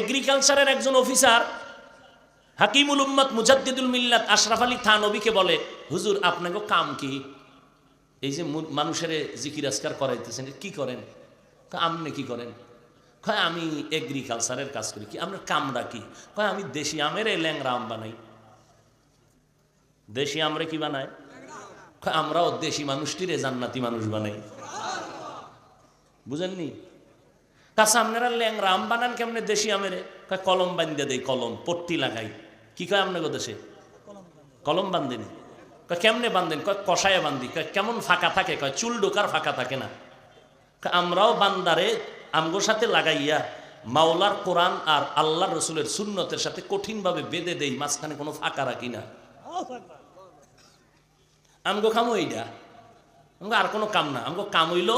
এগ্রিকালচারের একজন অফিসার হাকিমুল উম্মত মুজাদ্দিদুল মিল্লাত আশরাফ আলী থানবীকে বলে, হুজুর, আপনাকে কাম কি? এই যে মানুষের জিকির আজকার করাইতেছেন, কি করেন? আপনি কি করেন? কয়, আমি এগ্রিকালচারের কাজ করি। কি, আপনার কামরা কি? কয়, আমি দেশি আমের এই ল্যাংরা আম বানাই। দেশি আমরে কি বানায়? আমরাও দেশি মানুষটিরে জান্নাতি মানুষ বানাই। বুঝেননি? কাছে আপনারা ল্যাংরা আম বানান কেমনে দেশি আমেরে? কয়, কলম বান্ধে দেই, কলম, পট্টি লাগাই। কি কয় আপনাকে দেশে? কলম বান্ধেনি কয়, কেমনে বান্ধেন কয়, কষায় বান্ধি কয়, কেমন ফাঁকা থাকে? কয়, চুল ডোকার ফাঁকা থাকে না। আমরাও বান্দারে আমগোর সাথে লাগাইয়া মাওলার কোরআন আর আল্লাহ রসুলের সুন্নতের সাথে কঠিনভাবে বেঁধে দেই, মাঝখানে কোনো ফাঁকা রাখি না। আমগো খামো এইটা আমগো আর কোনো কাম না। আমগো কাম হইল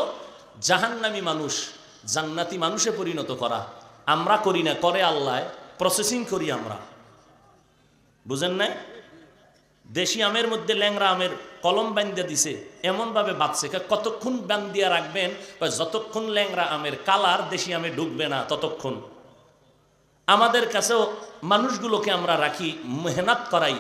জাহান্নামী মানুষ। জান্নাতি মানুষে পরিণত করা। আমরা করি না করে আল্লাহ প্রসেসিং করি আমরা। বুঝেন না দেশি আমের মধ্যে ল্যাংরা আমের কলম বান্দিয়া দিছে এমনভাবে বাঁচছে কতক্ষণ বান্দিয়া রাখবেন? কয়, যতক্ষণ ল্যাংরা আমের কালার দেশি আমে ঢুকবে না ততক্ষণ। আমাদের কাছেও মানুষগুলোকে আমরা রাখি মেহনত করাই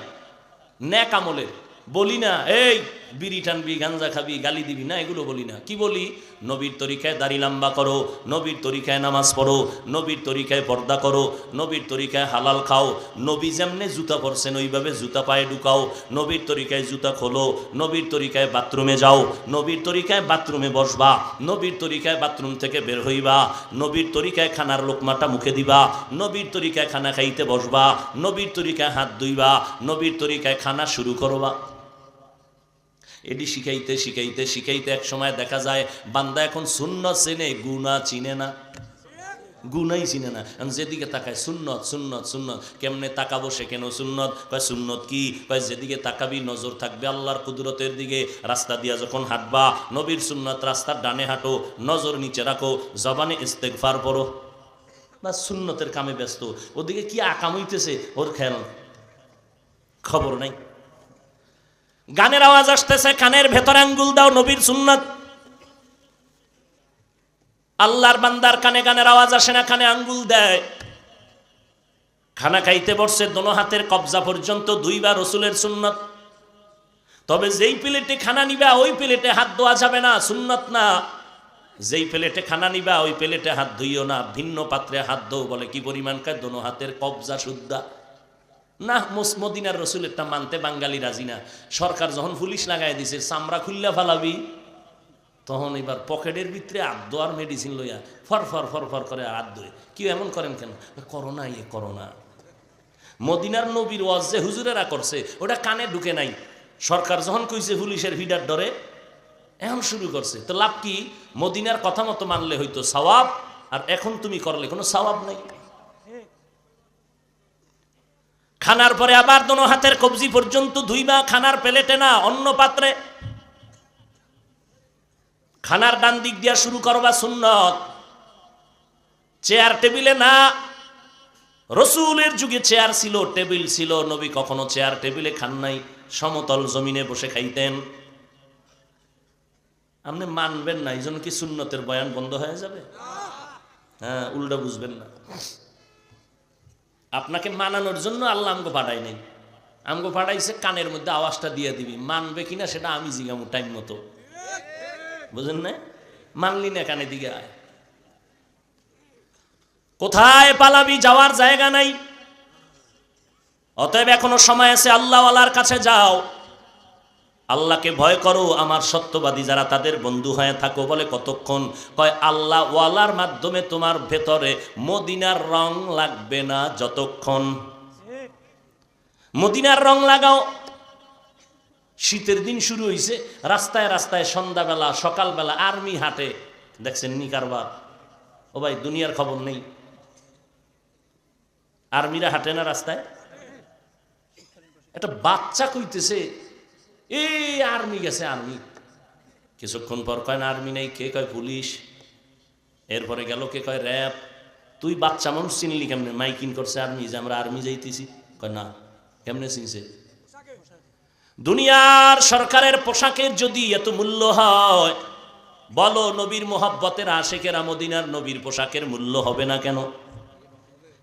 ন্যাক আমলের। বলি না এই বিড়ি টানবি গাঞ্জা খাবি গালি দিবি না এগুলো বলি না কি বলি নবীর তরিকায় দাড়ি লাম্বা করো নবীর তরিকায় নামাজ পড়ো নবীর তরিকায় পর্দা করো নবীর তরিকায় হালাল খাও নবী যেমনে জুতা পরছেন ওইভাবে জুতা পায়ে ঢুকাও নবীর তরিকায় জুতা খোলো নবীর তরিকায় বাথরুমে যাও নবীর তরিকায় বাথরুমে বসবা নবীর তরিকায় বাথরুম থেকে বের হইবা নবীর তরিকায় খানার লোকমাটা মুখে দিবা নবীর তরিকায় খানা খাইতে বসবা নবীর তরিকায় হাত ধুইবা নবীর তরিকায় খানা শুরু করবা এটি শিখাইতে শিখাইতে শিখাইতে এক সময় দেখা যায়, বান্দা এখন শূন্য চেনে, গুণা চিনে না। গুনাই চিনে না। যেদিকে তাকায়, সুন্নত সুন্নত সুন্নত। কেমনে তাকাবো সে কেন সুন্নত? কয়, সুন্নত কি? কয়, যেদিকে তাকাবি, নজর থাকবে আল্লাহর কুদরতের দিকে। রাস্তা দিয়া যখন হাঁটবা, নবীর সুন্নত রাস্তার ডানে হাঁটো, নজর নিচে রাখো, জবানে ইস্তেকফার পড়ো। বা সুন্নতের কামে ব্যস্ত। ওদিকে কি আকাম হইতেছে? ওর খেয়াল খবর নাই। গানের আওয়াজ আসতেছে, কানের ভেতর আঙ্গুল দাও, নবীর সুন্নত। আল্লাহর বান্দার কানে গানের আওয়াজ আসে না, কানে আঙ্গুল দেয়। খানা খাইতে বসছে, দোনো হাতের কবজা পর্যন্ত দুইবার রসুলের সুন্নত। তবে যেই প্লেটে খানা নিবা, ওই প্লেটে হাত ধোয়া যাবে না, সুন্নত না। যেই প্লেটে খানা নিবা, ওই প্লেটে হাত ধুইও না, ভিন্ন পাত্রে হাত ধো বলে, কি পরিমাণ খায় দোনো হাতের কবজা শুদ্ধা। না মদিনার রসুলেরটা মানতে বাঙালি রাজি না। সরকার যখন পুলিশ লাগাই দিছে, চামড়া খুললা ফালাবি, তখন এবার পকেটের ভিতরে আদ্য আর মেডিসিন লইয়া ফর ফর ফর ফর করে আর ধরে কি এমন করেন কেন? করোনা ইয়ে করোনা। মদিনার নবীর ওয়াজ যে হুজুরেরা করছে, ওটা কানে ঢুকে নাই। সরকার যখন কইছে পুলিশের ভিডার ডরে এখন শুরু করছে। তো লাভ কি? মদিনার কথা মতো মানলে হইতো সওয়াব, আর এখন তুমি করলে কোনো সওয়াব নাই। খানার পরে আবার দোনো হাতের কবজি পর্যন্ত ধুইবা, খানার প্লেটে না, অন্য পাত্রে। খানার ডান দিক দিয়া শুরু করবা সুন্নত। চেয়ার টেবিলে না, রসুলের যুগে চেয়ার ছিল, টেবিল ছিল, নবী কখনো চেয়ার টেবিলে খান নাই, সমতল জমিনে বসে খাইতেন। আপনি মানবেন না এই জন্য কি সুন্নতের বয়ান বন্ধ হয়ে যাবে? হ্যাঁ উল্টা বুঝবেন না। আপনাকে মানানোর জন্য আল্লাহ আমগো পাঠাই নেই। আমগো পাঠাইছে, কানের মধ্যে আওয়াজটা দিয়ে দিবি। মানবে কিনা সেটা আমি জিগামো টাইম মতো। বুঝেন না মানলি না কানে দিকে কোথায় পালাবি যাওয়ার জায়গা নাই? অতএব এখনও সময় আছে, আল্লাহওয়ালার কাছে যাও। আল্লাহকে ভয় করো, আমার সত্যবাদী যারা তাদের বন্ধু হয়ে থাকো বলে কতক্ষণ? কয়, আল্লাহ ওয়ালার মাধ্যমে তোমার ভেতরে মদিনার রং লাগবে না যতক্ষণ। মদিনার রং লাগাও। শীতের দিন শুরু হয়েছে রাস্তায় রাস্তায় সন্ধ্যাবেলা, সকালবেলা আর্মি হাটে। দেখছেন নি কারবার? ও ভাই, দুনিয়ার খবর নেই। আর্মিরা হাঁটে না রাস্তায়? একটা বাচ্চা কইতেছে এই আর্মি গেছে আর্মি। কিছুক্ষণ পর কয়, না, আর্মি নেই। কে কয়, পুলিশ। এরপরে গেল, কে কয়, র্যাব। তুই বাচ্চা মানুষ চিনলি কেমনে? মাইকিং করছে আর্মি, যে আমরা আর্মি যাইতেছি। কয়, না, কেমনে চিনছে? দুনিয়ার সরকারের পোশাকের যদি এত মূল্য হয়, বলো, নবীর মোহাব্বতের আশেকেরা মদিনার নবীর পোশাকের মূল্য হবে না কেন?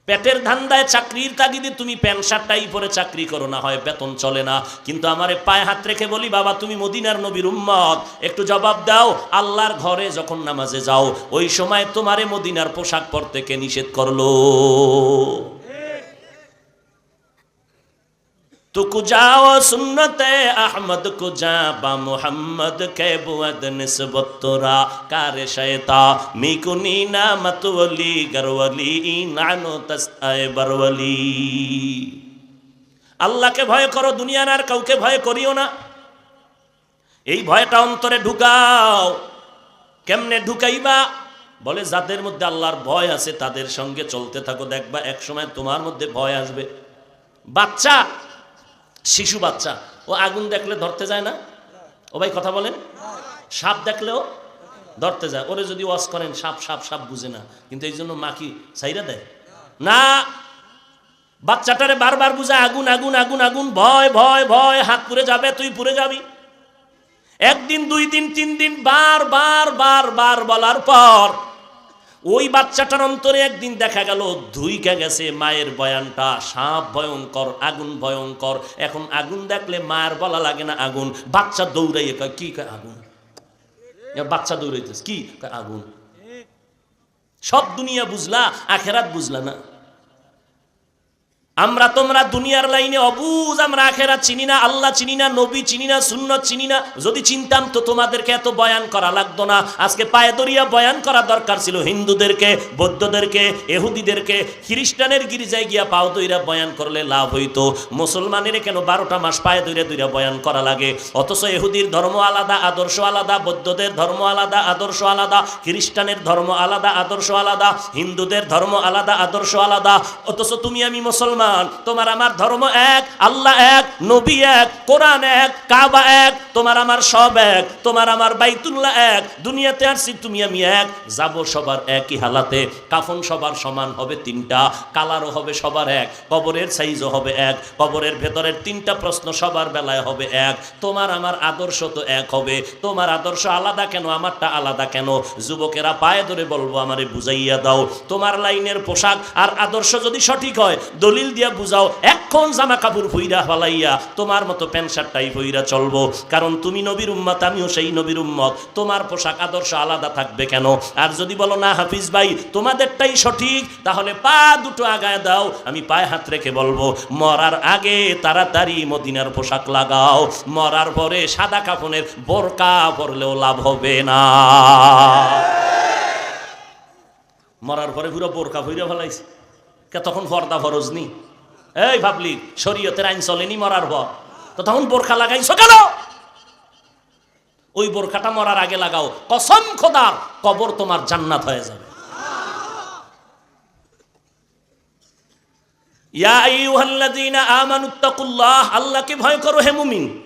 পেটের ধান্দায় চাকরির তাগিদে তুমি প্যান্ট শার্টটাই পরে চাকরি করো, না হয় বেতন চলে না। কিন্তু আমারে পায়ে হাত রেখে বলি, বাবা, তুমি মদিনার নবীর উম্মত। একটু জবাব দাও, আল্লাহর ঘরে যখন নামাজে যাও, ওই সময় তোমারে মদিনার পোশাক পরতে কে নিষেধ করল? تو کجا و سنت احمد کجا با محمد کے بود نسبت কারে کار মিকুনি না نامت গরওয়ালি گرولی نانو تستائے برولی আল্লাহকে ভয় করো দুনিয়ার আর কাউকে ভয় করিও না এই ভয়টা অন্তরে ঢুকাও। কেমনে ঢুকাইবা? বলে, যাদের মধ্যে আল্লাহর ভয় আছে, তাদের সঙ্গে চলতে থাকো। দেখবা এক সময় তোমার মধ্যে ভয় আসবে। বাচ্চা শিশু বাচ্চা। ও আগুন দেখলে ধরতে যায় না? ও ভাই কথা বলেন। সাপ দেখলেও ধরতে যায়। ওরে যদি ওয়াশ করেন, সাপ সাপ সাপ বুঝে না। কিন্তু এই জন্য মা কি সাইরা দেয়? না! বাচ্চাটারে বারবার বুঝায়, আগুন আগুন আগুন আগুন, ভয় ভয় ভয়, হাত পুড়ে যাবে, তুই পুড়ে যাবি। একদিন, দুই দিন, তিন দিন, বার বার বার বার বলার পর ওই বাচ্চাটার অন্তরে একদিন দেখা গেল, ধুইকা গেছে মায়ের বয়ানটা, সাপ ভয়ঙ্কর, আগুন ভয়ঙ্কর। এখন আগুন দেখলে মায়ের বলা লাগে না আগুন। বাচ্চা দৌড়াইয়ে কয়, কি কয় আগুন? বাচ্চা দৌড়াইতেছে, কি আগুন? সব দুনিয়া বুঝলা, আখেরাত বুঝলা না। আমরা তোমরা দুনিয়ার লাইনে অবুজ, আমরা আখেরা চিনি না, আল্লাহ চিনি না, নবী চিনি না, সুন্নত চিনি না। যদি চিনতাম তো তোমাদেরকে এত বয়ান করা লাগতো না। আজকে পায়ে দরিয়া বয়ান করা দরকার ছিল হিন্দুদেরকে, বৌদ্ধদেরকে এহুদিদেরকে খ্রিস্টানের গির্জায় গিয়া পাও দইরা বয়ান করলে লাভ হইতো। মুসলমানের কেন বারোটা মাস পায়ে দইরা দইরা বয়ান করা লাগে? অথচ এহুদির ধর্ম আলাদা, আদর্শ আলাদা, বৌদ্ধদের ধর্ম আলাদা, আদর্শ আলাদা, খ্রিস্টানের ধর্ম আলাদা, আদর্শ আলাদা, হিন্দুদের ধর্ম আলাদা, আদর্শ আলাদা। অথচ তুমি আমি মুসলমান তোমার আমার ধর্ম এক, আল্লাহ এক, নবী এক, কোরআন এক, কাবা এক, তোমার আমার সব এক, তোমার আমার বাইতুল্লাহ এক, দুনিয়াতে আসছি তুমি আমি এক, যাব সবার একই হালাতে, কাফন সবার সমান হবে তিনটা, কালারও হবে সবার এক, কবরের সাইজও হবে এক, কবরের ভেতরের তিনটা প্রশ্ন সবার বেলায় হবে এক, তোমার আমার আদর্শ তো এক হবে, তোমার আদর্শ আলাদা কেন, আমারটা আলাদা কেন? যুবকেরা পায়ে ধরে বলব, আমারে বুঝাইয়া দাও, তোমার লাইনের পোশাক আর আদর্শ যদি সঠিক হয়, দলিল দিয়া বুঝাও, এখন জামা কাপড় ভইরা ফালাইয়া তোমার মতো প্যান্ট শার্টটাই ভইরা চলবো। কারণ তুমি নবীর উম্মত, আমিও সেই নবীর উম্মত। তোমার পোশাক আদর্শ আলাদা থাকবে কেন? আর যদি বলো, না হাফিজ ভাই, তোমাদেরটাই সঠিক, তাহলে পা দুটো আগায় দাও, আমি পায়ে হাত রেখে বলব, মরার আগে তাড়াতাড়ি মদিনার পোশাক লাগাও, মরার পরে সাদা কাফনের বোরকা পরলেও লাভ হবে না। মরার পরে পুরো বোরকা ভইরা ফেলাইছে। কে তখন পর্দা ফরজ নি? এই ভাবলি, শরীয়তের আইন চলেনি মরার পর। তো তখন বোরখা লাগাইছো কেন? ওই বোরখাটা মরার আগে লাগাও। কসম খোদার, কবর তোমার জান্নাত হয়ে যাবে। ইয়া আইয়ুহাল্লাযীনা আমানুত্তাকুল্লাহ আল্লাহকে ভয় করো হে মুমিন।